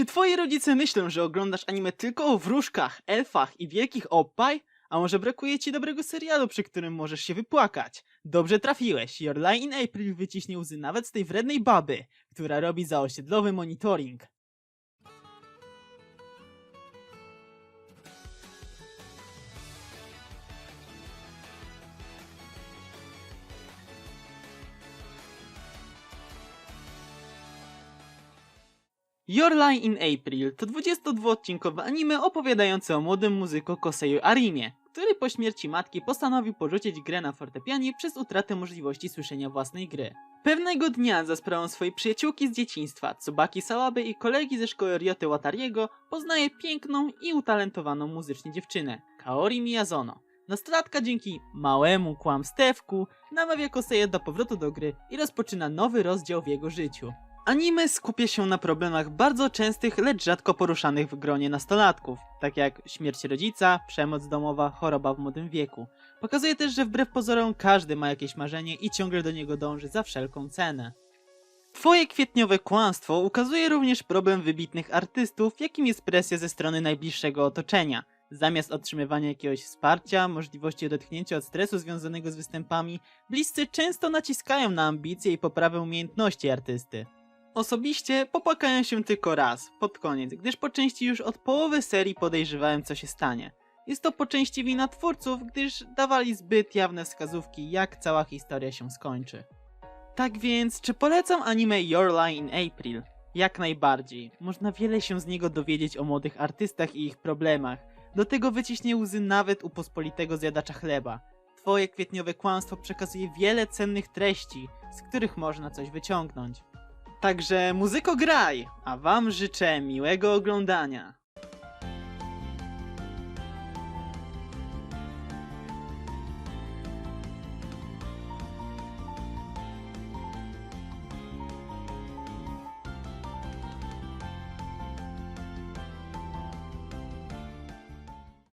Czy twoi rodzice myślą, że oglądasz anime tylko o wróżkach, elfach i wielkich opaj? A może brakuje ci dobrego serialu, przy którym możesz się wypłakać? Dobrze trafiłeś. Your Lie in April wyciśnie łzy nawet z tej wrednej baby, która robi zaosiedlowy monitoring. Your Lie in April to 22-odcinkowe anime opowiadające o młodym muzyku Koseju Arimie, który po śmierci matki postanowił porzucić grę na fortepianie przez utratę możliwości słyszenia własnej gry. Pewnego dnia za sprawą swojej przyjaciółki z dzieciństwa, Tsubaki Sawaby i kolegi ze szkoły Ryoty Watariego, poznaje piękną i utalentowaną muzycznie dziewczynę, Kaori Miyazono. Nastolatka dzięki małemu kłamstewku namawia Koseja do powrotu do gry i rozpoczyna nowy rozdział w jego życiu. Anime skupia się na problemach bardzo częstych, lecz rzadko poruszanych w gronie nastolatków, tak jak śmierć rodzica, przemoc domowa, choroba w młodym wieku. Pokazuje też, że wbrew pozorom każdy ma jakieś marzenie i ciągle do niego dąży za wszelką cenę. Twoje kwietniowe kłamstwo ukazuje również problem wybitnych artystów, jakim jest presja ze strony najbliższego otoczenia. Zamiast otrzymywania jakiegoś wsparcia, możliwości odetchnięcia od stresu związanego z występami, bliscy często naciskają na ambicje i poprawę umiejętności artysty. Osobiście popłakałem się tylko raz, pod koniec, gdyż po części już od połowy serii podejrzewałem co się stanie. Jest to po części wina twórców, gdyż dawali zbyt jawne wskazówki jak cała historia się skończy. Tak więc, czy polecam anime Your Lie in April? Jak najbardziej. Można wiele się z niego dowiedzieć o młodych artystach i ich problemach. Do tego wyciśnie łzy nawet u pospolitego zjadacza chleba. Twoje kwietniowe kłamstwo przekazuje wiele cennych treści, z których można coś wyciągnąć. Także muzyko graj, a wam życzę miłego oglądania.